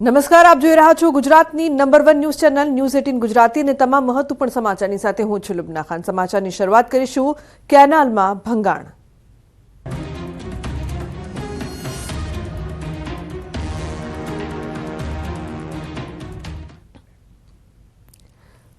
નમસ્કાર, આપ જોઈ રહ્યા છો ગુજરાતની number one news channel news eighteen Gujarati અને તમામ મહત્વપૂર્ણ સમાચારની સાથે હું છું લુબના ખાન. સમાચારની શરૂઆત કરીશું કેનાલમાં ભંગાણ.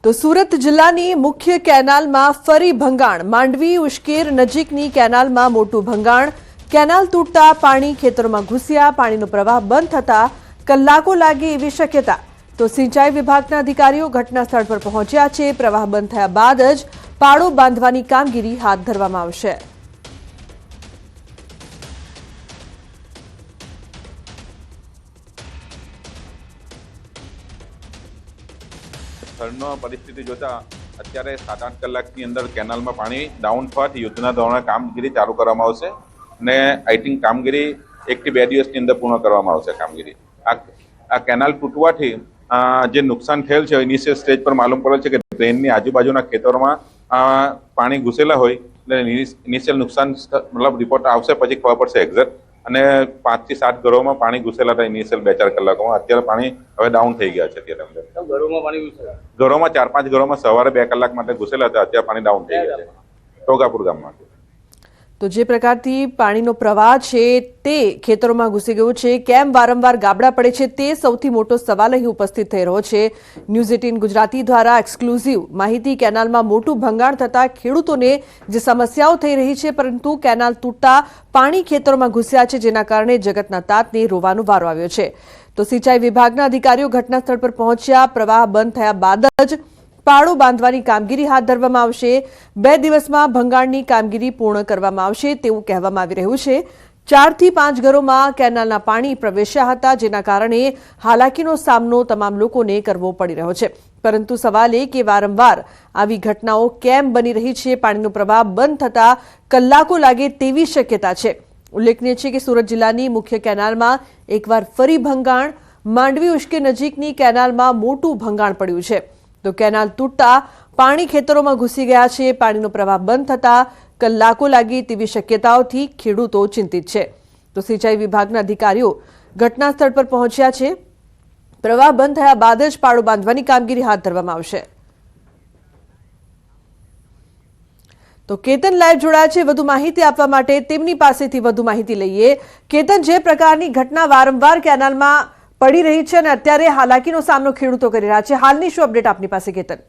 તો સુરત જિલ્લાની મુખ્ય કેનાલમાં ફરી ભંગાણ. માંડવી, ઉશ્કેર નજીકની કેનાલમાં મોટું ભંગાણ. કેનાલ તૂટતા પાણી ખેતરોમાં ઘૂસ્યા, પાણીનો પ્રવાહ બંધ થતા કલાકો લાગે એવી શક્યતા. તો સિંચાઈ વિભાગના અધિકારીઓ ઘટના સ્થળ પર પહોંચ્યા છે. પ્રવાહ બંધ થયા બાદ જ પાળો બાંધવાની કામગીરી હાથ ધરવામાં આવશે. સ્થળનો પરિસ્થિતિ જોતા અત્યારે સાત આઠ કલાકની અંદર કેનાલમાં પાણી ડાઉન થવાથી યુદ્ધના ધોરણે કામગીરી ચાલુ કરવામાં આવશે અને આઈ થિંક કામગીરી એકથી બે દિવસની અંદર પૂર્ણ કરવામાં આવશે કામગીરી. આ આ કેનાલ તૂટવાથી જે નુકસાન થયેલ છે ઇનિશિયલ સ્ટેજ પર માલુમ પડેલ છે કે ડ્રેનની આજુબાજુના ખેતરોમાં પાણી ઘૂસેલા હોય એટલે ઇનિશિયલ નુકસાન મતલબ રિપોર્ટ આવશે પછી ખબર પડશે એક્ઝેક્ટ અને પાંચથી સાત ઘરોમાં પાણી ઘૂસેલા હતા ઇનિશિયલ બે ચાર કલાકોમાં. અત્યારે પાણી હવે ડાઉન થઈ ગયા છે અત્યારે ઘરોમાં પાણી ઘૂસેલા? ઘરોમાં ચાર પાંચ ઘરોમાં સવારે બે કલાક માટે ઘૂસેલા હતા અત્યારે પાણી ડાઉન થઈ ગયા છે. ટોગાપુર ગામમાં? તો જે પ્રકારથી પાણીનો પ્રવાહ છે તે ખેતરોમાં ઘૂસી ગયો છે, કેમ વારંવાર ગાબડા પડે છે તે સૌથી મોટો સવાલ અહીં ઉપસ્થિત થઈ રહ્યો છે. ન્યૂઝ એટીન ગુજરાતી દ્વારા એક્સક્લુઝિવ માહિતી કેનાલમાં મોટું ભંગાણ થતાં ખેડૂતોને જે સમસ્યાઓ થઈ રહી છે, પરંતુ કેનાલ તૂટતા પાણી ખેતરોમાં ઘૂસ્યા છે, જેના કારણે જગતના તાતને રોવાનો વારો આવ્યો છે. તો સિંચાઈ વિભાગના અધિકારીઓ ઘટના સ્થળ પર પહોંચ્યા, પ્રવાહ બંધ થયા બાદ જ પાળો બાંધવાની કામગીરી હાથ ધરવામાં આવશે. બે દિવસમાં ભંગાણની કામગીરી પૂર્ણ કરવામાં આવશે તેવું કહેવામાં આવી રહ્યું છે. ચારથી પાંચ ઘરોમાં કેનાલના પાણી પ્રવેશ્યા હતા, જેના કારણે હાલાકીનો સામનો તમામ લોકોને કરવો પડી રહ્યો છે. પરંતુ સવાલ એ કે વારંવાર આવી ઘટનાઓ કેમ બની રહી છે? પાણીનો પ્રવાહ બંધ થતા કલાકો લાગે તેવી શક્યતા છે. ઉલ્લેખનીય છે કે સુરત જિલ્લાની મુખ્ય કેનાલમાં એકવાર ફરી ભંગાણ, માંડવી ઉશ્કે નજીકની કેનાલમાં મોટું ભંગાણ પડ્યું છે. તો કેનાલ તૂટતા પાણી ખેતરોમાં ઘૂસી ગયા છે. પાણીનો પ્રવાહ બંધ થતા કલાકો લાગી તેવી શક્યતાઓથી ખેડૂતો ચિંતિત છે. તો સિંચાઈ વિભાગના અધિકારીઓ ઘટના સ્થળ પર પહોંચ્યા છે. પ્રવાહ બંધ થયા બાદ જ પાળો બાંધવાની કામગીરી હાથ ધરવામાં આવશે. તો કેતન લાઈવ જોડાયા છે. વધુ માહિતી આપવા માટે તેમની પાસેથી વધુ માહિતી લઈએ. કેતન, જે પ્રકારની ઘટના વારંવાર કેનાલમાં પડી રહી છે અને અત્યારે હાલાકીનો સામનો ખેડૂતો કરી રહ્યા છે. હાલની શું અપડેટ આપની પાસે કેતન?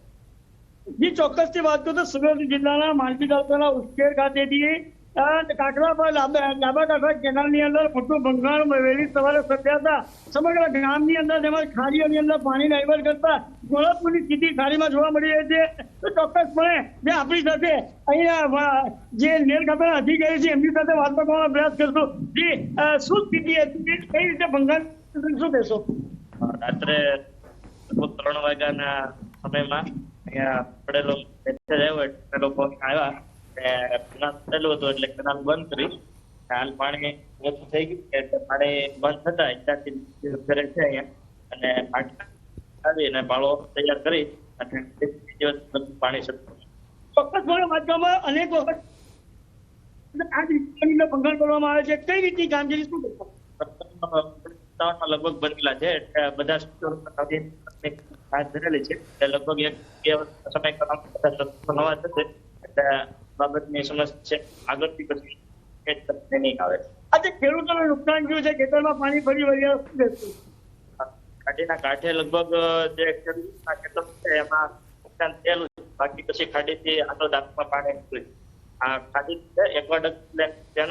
જી ચોક્કસથી વાત કરું તો સુરત જિલ્લાના માંડવી તાલુકાના ઉશ્કેર ખાતેથી અ, પર લાંબા કાંઠા કાંકરા કેનાલની અંદર મોટું ભંગાણ વહેલી સવારે સર્જાતા સમગ્ર ગામની અંદર તેમજ ખાડીઓની અંદર પાણી ડાયવર્ટ કરતા ગોળાપુરની સ્થિતિ ખાડીમાં જોવા મળી રહી છે. તો ચોક્કસપણે જે આપણી સાથે અહીંયા જે નેર ખાતાના અધિકારી છે એમની સાથે વાત કરવાનો પ્રયાસ કરશું. જે શું સ્થિતિ હતી કઈ રીતે ભંગાણ રાત્રે લગભગ ત્રણ વાગ્યાના સમયમાં અહીંયા પડેલો મેસેજ આવ્યો એટલે લોકો આવ્યા. કેનાલ પડેલું હતું એટલે કેનાલ બંધ કરી. હાલ પાણી ઓછું થઈ ગયું એટલે પાણી બંધ થતા ત્યાંથી ઘરે છે અહીંયા. અને આવી અને પાળો તૈયાર કરી અને દિવસ પાણી શરૂ ચોક્કસપણે વાંચવામાં અનેક વખત આ ભંગાણ કરવામાં આવે છે. કઈ રીતની કામગીરી શું? સત્તાવનમાં લગભગ બનેલા છે. એટલે બધા હાથ ધરેલી છે. એટલે લગભગ એક બે વર્ષ નવા થશે એટલે બાબતની સમસ્યા આગળથી પછી નહીં આવે. આજે ખેડૂતોને નુકસાન થયું છે. ખેતરમાં પાણી ફરી વળ્યા? ખાડીના કાંઠે લગભગ જે ખેડૂતના ખેતર છે એમાં નુકસાન થયેલું છે. બાકી પછી ખાડીથી આગળ દાંતમાં પાણી નીકળ્યું આ ખાડી છે એકવાડક એટલે ન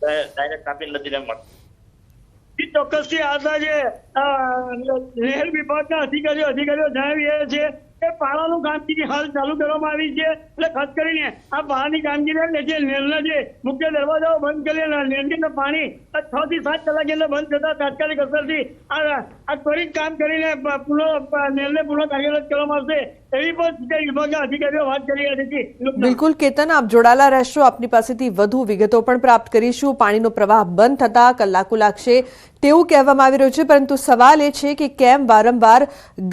ડાયરેક્ટ કાપી નદીને મળે જી, ચોક્કસથી આજના જે નહેર વિભાગના અધિકારીઓ અધિકારીઓ જણાવી રહ્યા છે કે પાળાનું કામગીરી હાલ ચાલુ કરવામાં આવી છે, એટલે ખાસ કરીને આ પાળાની કામગીરી જે નહેરના જે મુખ્ય દરવાજાઓ બંધ કરી અને પાણી છ થી સાત કલાક એટલે બંધ થતા તાત્કાલિક અસરથી આ ત્વરિત કામ કરીને પુનઃ નહેરને પુનઃ કાર્યરત કરવામાં આવશે અધિકારીઓ વાત કરી રહ્યા છે બિલકુલ, કેતન, આપ જોડાયેલા રહેશો. આપની પાસેથી વધુ વિગતો પણ પ્રાપ્ત કરીશું. પાણીનો પ્રવાહ બંધ થતા કલાકો લાગશે તેવું કહેવામાં આવી રહ્યું છે, પરંતુ સવાલ એ છે કે કેમ વારંવાર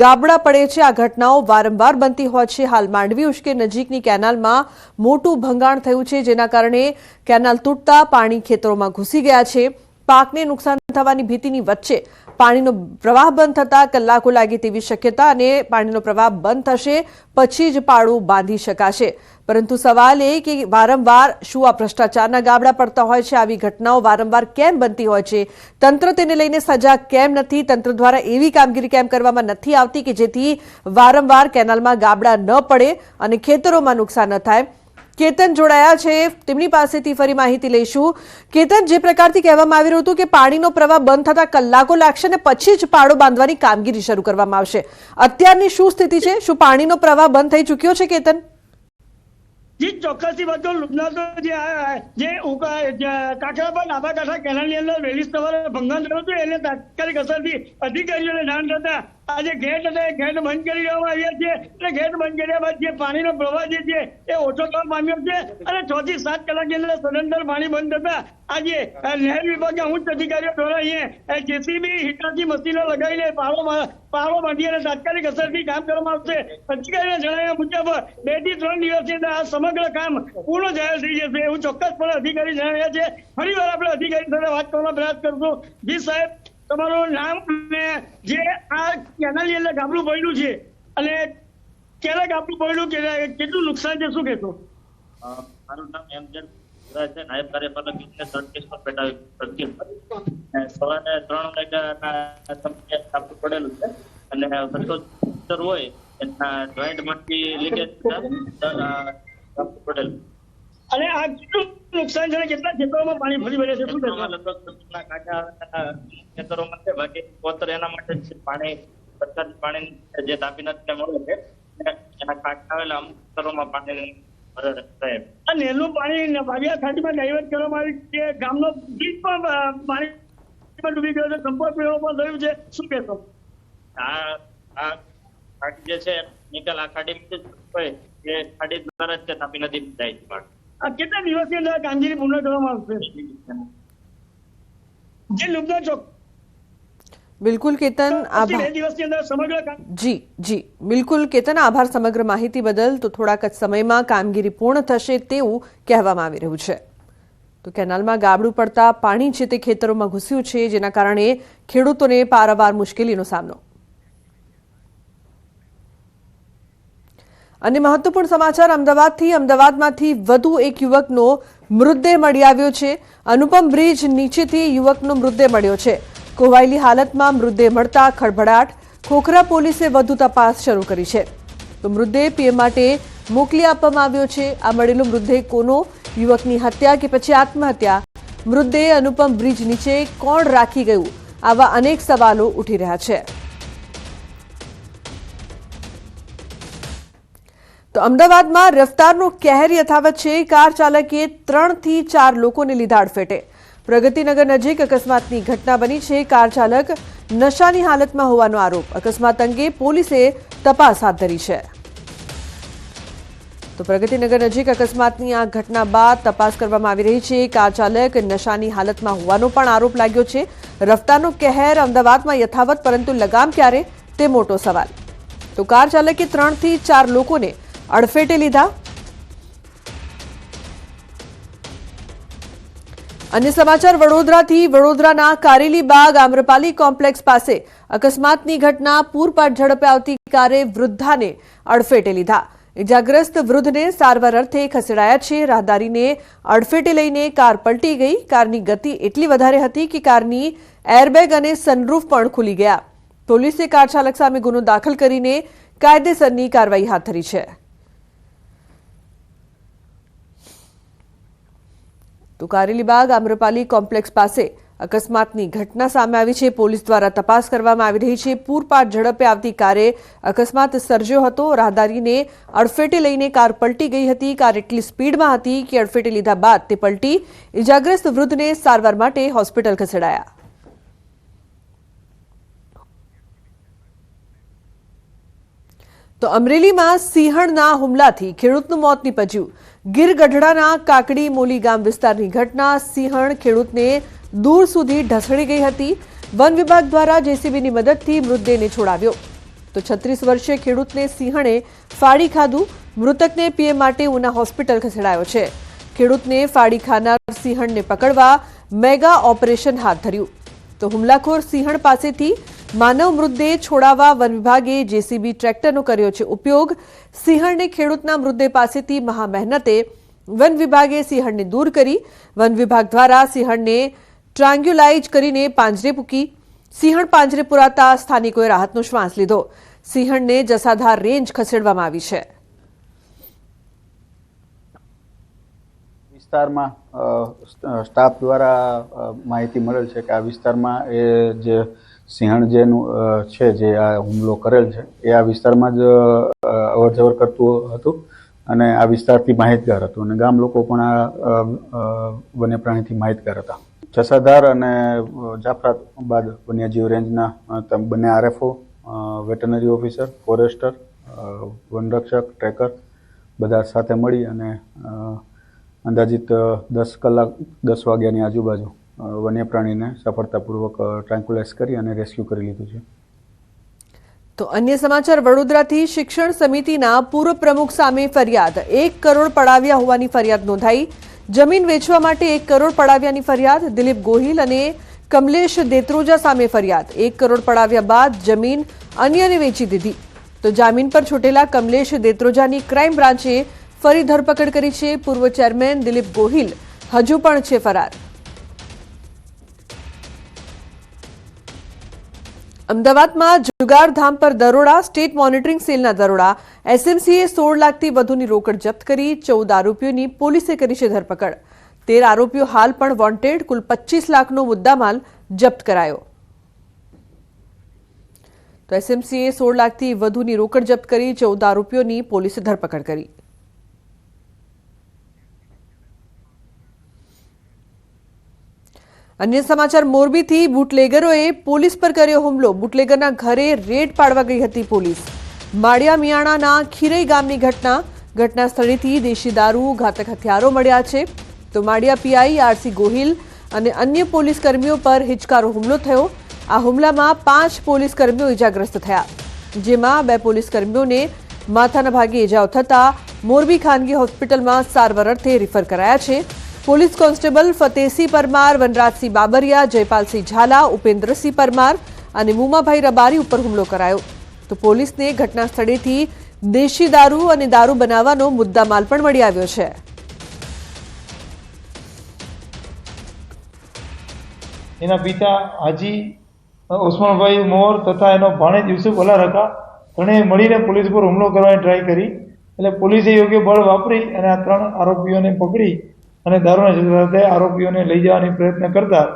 ગાબડા પડે છે આ ઘટનાઓ? વારંવાર બનતી હોય છે. હાલ માંડવી ઉશ્કે નજીકની કેનાલમાં મોટું ભંગાણ થયું છે, જેના કારણે કેનાલ તૂટતા પાણી ખેતરોમાં ઘૂસી ગયા છે. પાકને નુકસાન થવાની ભીતિની વચ્ચે પાણીનો પ્રવાહ બંધ થતા કલાકો લાગે તેવી શક્યતા અને પાણીનો પ્રવાહ બંધ થશે પછી જ પાળું બાંધી શકાશે. પરંતુ સવાલ એ કે વારંવાર શું આ ભ્રષ્ટાચારના ગાબડા પડતા હોય છે? આવી ઘટનાઓ વારંવાર કેમ બનતી હોય છે? તંત્ર તેને લઈને સજા કેમ નથી? તંત્ર દ્વારા એવી કામગીરી કેમ કરવામાં નથી આવતી કે જેથી વારંવાર કેનાલમાં ગાબડા ન પડે અને ખેતરોમાં નુકસાન ન થાય? કેતન જોડાયા છે. તેમની પાસેથી ફરી માહિતી લઈશું. કેતન, જે પ્રકારથી કહેવામાં આવી રહ્યું હતું કે પાણીનો પ્રવાહ બંધ થતા કલાકો લાગશે અને પછી જ પાડો બાંધવાની કામગીરી શરૂ કરવામાં આવશે. અત્યારની શું સ્થિતિ છે? શું પાણીનો પ્રવાહ બંધ થઈ ચૂક્યો છે, કેતન? જી, ચોક્કસથી વાત કરું લુબના તો જે જે જે કાકરાપર ડાબા કાંઠા કેનાલની અંદર વહેલી સવારે ભંગાણ થયું હતું. એને તાત્કાલિક અસરથી અધિકારીઓને જાણ થતા આજે ગેટ હતા એ ગેટ બંધ કરી દેવામાં આવ્યા છે. એટલે ગેટ બંધ કર્યા બાદ જે પાણીનો પ્રવાહ જે છે, એ ઓછો થવા પામ્યો છે. અને છ થી સાત કલાકની અંદર સદંતર પાણી બંધ થતા, આજે નહેર વિભાગના ઉચ્ચ અધિકારીઓ દ્વારા અહીંયા જેસીબી હિટાચી મશીનો લગાવીને પાળો પાળો બાંધી અને તાત્કાલિક અસરથી કામ કરવામાં આવશે. અધિકારીના જણાવ્યા મુજબ, બેથી ત્રણ દિવસની અંદર આ સમગ્ર કામ પૂર્ણ જાહેર થઈ જશે એવું ચોક્કસપણે અધિકારી જણાવ્યા છે. ફરી વાર આપણે અધિકારી સાથે વાત કરવાનો પ્રયાસ કરશું. જી સાહેબ. તમારું નામ જે આ કેનાલની અંદર ગાબડું પડ્યું છે, અને ક્યારે ગાબડું પડ્યું કેટલું નુકસાન છે, શું કહેશો? મારું નામ એમ જે છે, નાયબ કાર્યપાલક ઇજનેર તડકેશ્વર પેટા પ્રત્યે સવારે ત્રણ વાગ્યાના સમયે છાપું પડેલું છે, અને વર્ષો હોય, એના જોઈન્ટમાંથી લીકેજ પડેલું અને આ કેટલું નુકસાન છે કેટલા ખેતરોમાં પાણી ફરી વળે છે શું ખેતરોમાં લગભગ કાંઠા ખેતરોમાં છે? બાકી કોતર એના માટે. પાણી વરસાદી પાણી જે તાપી નદીને મળે છે. એના કાંઠા આવેલા અમુક ખેતરોમાં પાણી ભરે નહેરનું પાણી વાડિયા ખાડીમાં ડાયવર્ટ કરવામાં આવ્યું છે. ગામનો બ્રિજ પણ પાણી પાણીમાં ડૂબી ગયો છે. સંપર્ક મેળો પણ થયું છે. શું કહેશો? આ આ ખાડી જે છે નિકાલ આ ખાડી જે ખાડી દ્વારા જ તાપી નદી જાય છે પાણી. કેટલા દિવસની અંદર કામગીરી પૂર્ણ કરવામાં આવશે? જે લુબના ચોક બિલકુલ કેતન આભાર. સમગ્ર જી જી. બિલકુલ કેતન આભાર સમગ્ર માહિતી બદલ. તો થોડાક જ સમયમાં કામગીરી પૂર્ણ થશે તેવું કહેવામાં આવી રહ્યું છે. તો કેનાલમાં ગાબડું પડતા પાણી છે તે ખેતરોમાં ઘૂસ્યું છે જેના કારણે ખેડૂતોને પારાવાર મુશ્કેલીનો સામનો. અને મહત્વપૂર્ણ સમાચાર અમદાવાદથી. અમદાવાદમાંથી વધુ એક યુવકનો મૃતદેહ મળી આવ્યો છે. અનુપમ બ્રિજ નીચેથી યુવકનો મૃતદેહ મળ્યો છે. કોવાયેલી હાલતમાં મૃતદેહ મળતા ખળભળાટ. ખોખરા પોલીસે વધુ તપાસ શરૂ કરી છે. તો મૃતદેહ પીએમ માટે મોકલી આપવામાં આવ્યો છે. આ મળેલો મૃતદેહ કોનો? યુવકની હત્યા કે પછી આત્મહત્યા? મૃતદેહ અનુપમ બ્રિજ નીચે કોણ રાખી ગયું? આવા અનેક સવાલો ઉઠી રહ્યા છે. તો અમદાવાદમાં રફતારનો કહેર યથાવત છે. કાર ચાલકે ત્રણથી ચાર લોકોને લીધા અડફેટે પ્રગતિનગર નજીક અકસ્માતની ઘટના બની છે. કાર ચાલક નશાની હાલતમાં હોવાનો આરોપ. અકસ્માત અંગે પોલીસે તપાસ હાથ ધરી છે. તો પ્રગતિનગર નજીક અકસ્માતની આ ઘટના બાદ તપાસ કરવામાં આવી રહી છે. કાર ચાલક નશાની હાલતમાં હોવાનો પણ આરોપ લાગ્યો છે. રફતારનો કહેર અમદાવાદમાં યથાવત, પરંતુ લગામ ક્યારે? તે મોટો સવાલ. તો કાર ચાલકે ત્રણથી ચાર લોકોને અડફેટે લીધા. અન્ય સમાચાર, વડોદરાથી વડોદરાના કારેલી બાગ આમ્રપાલી કોમ્પ્લેક્સ પાસે અકસ્માતની ઘટના. પૂરપાટ ઝડપે આવતી કારે વૃદ્ધાને અડફેટે લીધા. ઇજાગ્રસ્ત વૃદ્ધને સારવાર અર્થે ખસેડાયા છે. રાહદારીને અડફેટે લઈને કાર પલટી ગઈ. કારની ગતિ એટલી વધારે હતી કે કારની એરબેગ અને સનરૂફ પણ ખુલી ગયા. પોલીસે કાર ચાલક સામે ગુનો દાખલ કરીને કાયદેસરની કાર્યવાહી હાથ ધરી છે. તો કારેલીબાગ આમ્રપાલી કોમ્પ્લેક્સ પાસે અકસ્માતની ઘટના સામે આવી છે. પોલીસ દ્વારા તપાસ કરવામાં આવી રહી છે. પૂરપાટ ઝડપે આવતી કારે અકસ્માત સર્જ્યો હતો. રાહદારીને અડફેટે લઈને કાર પલટી ગઈ હતી. કાર એટલી સ્પીડમાં હતી કે અડફેટે લીધા બાદ તે પલટી ઇજાગ્રસ્ત વૃદ્ધને સારવાર માટે હોસ્પિટલ ખસેડાયા. તો અમરેલીમાં સિંહણના હુમલાથી ખેડૂતનું મોત નીપજ્યું. ગીર ગઢડાના કાકડી મોલી ગામ વિસ્તારની ઘટના સિંહણ ખેડૂતને દૂર સુધી ઢસડી ગઈ હતી. વન વિભાગ દ્વારા જેસીબીની મદદથી મૃતદેહને છોડાવ્યો. તો છત્રીસ વર્ષીય ખેડૂતને સિંહણે ફાડી ખાધું. મૃતકને પીએ માટે ઉના હોસ્પિટલ ખસેડાયો છે. ખેડૂતને ફાડી ખાનાર સિંહણને પકડવા મેગા ઓપરેશન હાથ ધર્યું. તો હુમલાખોર સિંહણ પાસેથી માનવ મૃતદેહ છોડાવવા વન વિભાગે જેસીબી ટ્રેક્ટરનો કર્યો છે ઉપયોગ. સિંહણને ખેડૂતના મૃતદેહ પાસેથી મહા મહેનતે વન વિભાગે સિંહણને દૂર કરી. વન વિભાગ દ્વારા સિંહણને ટ્રાન્ગ્યુલાઇઝ કરીને પાંજરે મૂકી સિંહણ પાંજરે પુરાતા સ્થાનિકોએ રાહતનો શ્વાસ લીધો. સિંહણને જસાધાર રેન્જ ખસેડવામાં આવી છે. વિસ્તારમાં સ્ટાફ દ્વારા માહિતી મળેલ છે કે આ વિસ્તારમાં એ જે સિંહણ જેનું છે જે આ હુમલો કરેલ છે, એ આ વિસ્તારમાં જ અવરજવર અવર જવર કરતું હતું અને આ વિસ્તારથી માહિતગાર હતું અને ગામ લોકો પણ આ વન્ય પ્રાણીથી માહિતગાર હતા. જસાધાર અને જાફરાબાદ વન્યજીવ રેન્જના બંને આરએફઓ વેટનરી ઓફિસર, ફોરેસ્ટર વનરક્ષક ટ્રેકર બધા સાથે મળી અને અંદાજિત દસ કલાક, દસ વાગ્યાની આજુબાજુ વન્ય પ્રાણીને સફળતાપૂર્વક ટ્રાન્કુલાઇઝ કરી અને રેસ્ક્યુ કરી લીધું છે. તો અન્ય સમાચાર, વડોદરાથી શિક્ષણ સમિતિના પૂર્વ પ્રમુખ સામે ફરિયાદ. એક કરોડ પડાવ્યા હોવાની ફરિયાદ નોંધાઈ. જમીન વેચવા માટે એક કરોડ પડાવ્યાની ફરિયાદ. દિલીપ ગોહિલ અને કમલેશ દેત્રોજા સામે ફરિયાદ. એક કરોડ પડાવ્યા બાદ જમીન અન્યને વેચી દીધી. તો જામીન પર છૂટેલા કમલેશ દેત્રોજાની ક્રાઇમ બ્રાન્ચે ફરી ધરપકડ કરી છે. પૂર્વ ચેરમેન દિલીપ ગોહિલ હજુ પણ છે ફરાર. અમદાવાદમાં જુગારધામ પર દરોડા, સ્ટેટ મોનિટરિંગ સેલના દરોડા. એસએમસીએ સોળ લાખથી વધુની રોકડ જપ્ત કરી, ચૌદ આરોપીઓની પોલીસે કરી છે ધરપકડ. તેર આરોપીઓ હાલ પણ વોન્ટેડ, કુલ પચીસ લાખનો મુદ્દામાલ જપ્ત કરાયો. તો એસએમસીએ સોળ લાખથી વધુની રોકડ જપ્ત કરી, ચૌદ આરોપીઓની પોલીસે ધરપકડ કરી. અન્ય સમાચાર, મોરબીથી બુટલેગરોએ પોલીસ પર કર્યો હુમલો. બુટલેગરના ઘરે રેડ પાડવા ગઈ હતી પોલીસ. માળિયા મિયાણાના ખીરઈ ગામની ઘટના. ઘટના સ્થળેથી દેશી દારૂ, ઘાતક હથિયારો મળ્યા છે. તો માળિયા પીઆઈ આરસી ગોહિલ અને અન્ય પોલીસ કર્મીઓ પર હિચકારો હુમલો થયો. આ હુમલામાં પાંચ પોલીસ કર્મીઓ ઇજાગ્રસ્ત થયા. જેમાં બે પોલીસ કર્મીઓને માથાના ભાગે ઇજાઓ થતા મોરબી ખાનગી હોસ્પિટલમાં સારવાર અર્થે રિફર કરાયા છે. પોલીસ કોન્સ્ટેબલ ફતેહસિંહ પરમાર, વનરાજસિંહ બાબરિયા, જયપાલસિંહ ઝાલા, ઉપેન્દ્રસિંહ પરમાર અને મુમાભાઈ રબારી ઉપર હુમલો કરાયો. તો પોલીસને ઘટના સ્થળેથી દેશી દારૂ અને દારૂ બનાવવાનો મુદ્દામાલ પણ મળી આવ્યો છે. એના પિતા હાજી ઉસ્માનભાઈ મોર તથા એનો ભાણેજ યુસુફ અલારકા ત્રણેય મળીને પોલીસ પર હુમલો કરવાની ટ્રાય કરી. એટલે પોલીસે યોગ્ય બળ વાપરી અને આ ત્રણ આરોપીઓને પકડી અને દારૂના સાથે આરોપીઓને લઈ જવાની પ્રયત્ન કરતા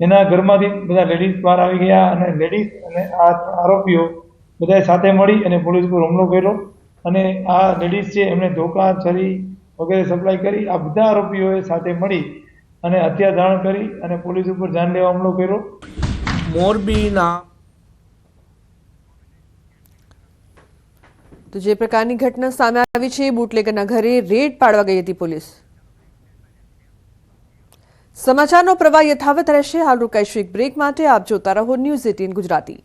એના ઘરમાંથી બધા લેડીઝ બહાર આવી ગયા અને લેડીઝ અને આ આરોપીઓ બધાએ સાથે મળી અને પોલીસ પર હુમલો કર્યો. અને આ લેડીઝ છે એમણે ધોકા છરી વગેરે સપ્લાય કરી આ બધા આરોપીઓએ સાથે મળી અને હત્યા ધારણ કરી અને પોલીસ ઉપર જાનલેવા હુમલો કર્યો. મોરબીના તો જે પ્રકારની ઘટના સામે આવી છે બુટલેગરના ઘરે રેડ પાડવા ગઈ હતી પોલીસ. સમાચારનો પ્રવાહ યથાવત રહેશે. હાલ રોકાઈશું બ્રેક માટે આપ જોતા રહો news eighteen Gujarati.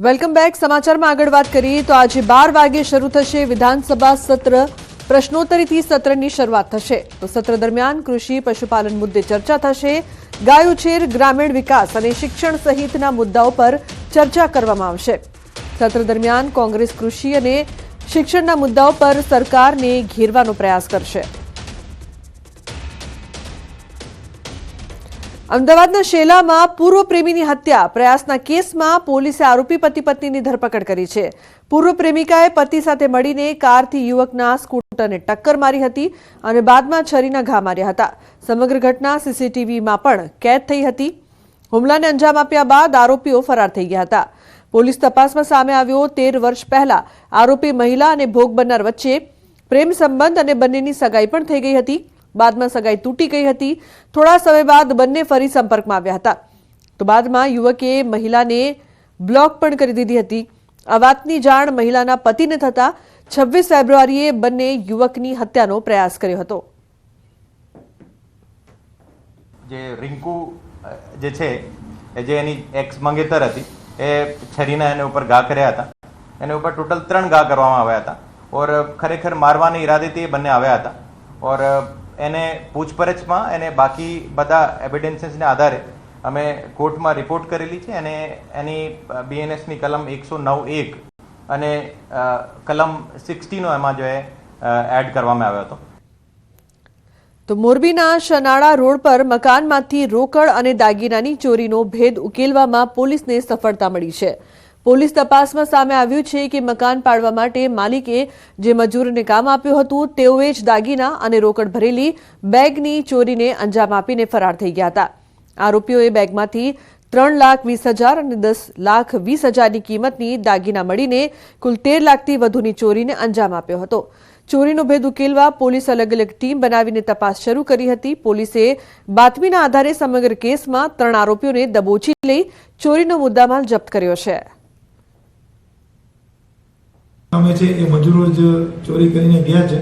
Welcome back. સમાચારમાં આગળ વાત કરીએ તો આજે બાર વાગે શરૂ થશે વિધાનસભા સત્ર. પ્રશ્નોત્તરીથી સત્રની શરૂઆત થશે. તો સત્ર દરમિયાન કૃષિ, પશુપાલન મુદ્દે ચર્ચા થશે. ગાય ઉછેર ગ્રામીણ વિકાસ અને શિક્ષણ સહિતના મુદ્દાઓ પર ચર્ચા કરવામાં આવશે. સત્ર દરમિયાન કોંગ્રેસ કૃષિ અને શિક્ષણના મુદ્દાઓ પર સરકારને ઘેરવાનો પ્રયાસ કરશે. અમદાવાદના શેલામાં પૂર્વ પ્રેમીની હત્યા. પ્રયાસના કેસમાં પોલીસે આરોપી પતિ પત્નીની ધરપકડ કરી છે. પૂર્વ પ્રેમિકાએ પતિ સાથે મળીને કારથી યુવકના સ્કૂટરને ટક્કર મારી હતી અને બાદમાં છરીના ઘા માર્યા હતા. સમગ્ર ઘટના સીસીટીવીમાં પણ કેદ થઈ હતી. હુમલાને અંજામ આપ્યા બાદ આરોપીઓ ફરાર થઈ ગયા હતા. પોલીસ તપાસમાં સામે આવ્યો તેર વર્ષ પહેલા. આરોપી મહિલા અને ભોગ બનનાર વચ્ચે પ્રેમ સંબંધ અને બંનેની સગાઈ પણ થઈ ગઈ હતી. બાદમાં સગાઈ તૂટી ગઈ હતી. થોડા સમય બાદ બંને ફરી સંપર્કમાં આવ્યા હતા. તો બાદમાં યુવકે મહિલાને બ્લોક પણ કરી દીધી હતી. આ વાતની જાણ મહિલાના પતિને થતા છવ્વીસ ફેબ્રુઆરીએ બંને યુવકની હત્યાનો પ્રયાસ કર્યો હતો. જે રિંકુ, જે છે, એ જે એની એક્સ મંગેતર હતી, એ છરીના એને ઉપર ઘા કર્યા હતા. એને ઉપર ટોટલ ત્રણ ઘા કરવામાં આવ્યા હતા. ઓર ખરેખર મારવાના ઈરાદેથી એ બંને આવ્યા હતા. ઓર એને પૂછપરછમાં એને બાકી બધા એવિડન્સીસને આધારે અમે કોર્ટમાં રિપોર્ટ કરેલી છે અને એની બીએનએસની કલમ એકસો નવ એક અને કલમ સિક્સટીનો એમાં જો એડ કરવામાં આવ્યો હતો. તો મોરબીના શનાળા રોડ પર મકાનમાંથી રોકડ અને દાગીનાની ચોરીનો ભેદ ઉકેલવામાં પોલીસને સફળતા મળી છે. પોલીસ તપાસમાં સામે આવ્યું છે કે મકાન પાડવા માટે માલિકે જે મજૂરને કામ આપ્યું હતું, તેઓએ જ દાગીના અને રોકડ ભરેલી બેગની ચોરીને અંજામ આપીને ફરાર થઈ ગયા હતા. આરોપીઓએ બેગમાંથી ત્રણ લાખ વીસ હજાર અને દસ લાખ વીસ હજારની કિંમતની દાગીના મળીને કુલ તેર લાખથી વધુની ચોરીને અંજામ આપ્યો હતો. ચોરીનો ભેદ ઉકેલવા પોલીસ અલગ અલગ ટીમ બનાવીને તપાસ શરૂ કરી હતી. પોલીસે બાતમીના આધારે સમગ્ર કેસમાં ત્રણ આરોપીઓને દબોચી લઈ ચોરીનો મુદ્દામાલ જપ્ત કર્યો છે અમે છે, એ મજૂરો જ ચોરી કરીને ગયા છે.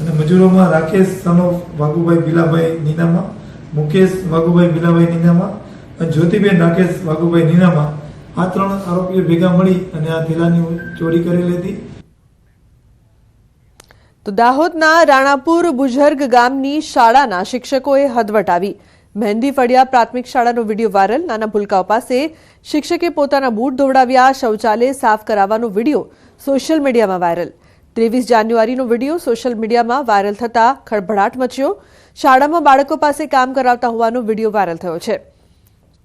અને મજૂરોમાં રાકેશ સનો વાઘુભાઈ, ભીલાભાઈ, નીનામા, મુકેશ, વાઘુભાઈ, ભીલાભાઈ, નીનામા અને જ્યોતિબેન, રાકેશ, વાઘુભાઈ, નીનામા આ ત્રણ આરોપીઓ ભેગા મળી અને આ થેલાની ચોરી કરેલી હતી તો દાહોદના રાણાપુર બુઝર્ગ ગામની શાળાના શિક્ષકોએ હદ વટાવી મહેંદી ફળિયા પ્રાથમિક શાળાનો વીડિયો વાયરલ. નાના ભૂલકાઓ પાસે શિક્ષકે પોતાના બૂટ ધોવડાવ્યા, શૌચાલય સાફ કરાવવાનો વીડિયો સોશિયલ મીડિયામાં વાયરલ. ત્રેવીસ જાન્યુઆરીનો વીડિયો સોશિયલ મીડિયામાં વાયરલ થતા ખળભળાટ મચ્યો. શાળામાં બાળકો પાસે કામ કરાવતા હોવાનો વીડિયો વાયરલ થયો છે.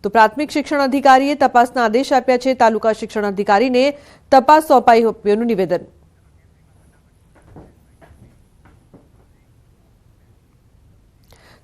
તો પ્રાથમિક શિક્ષણ અધિકારીએ તપાસના આદેશ આપ્યા છે. તાલુકા શિક્ષણ અધિકારીને તપાસ સોંપાઈ હોવાનું નિવેદન.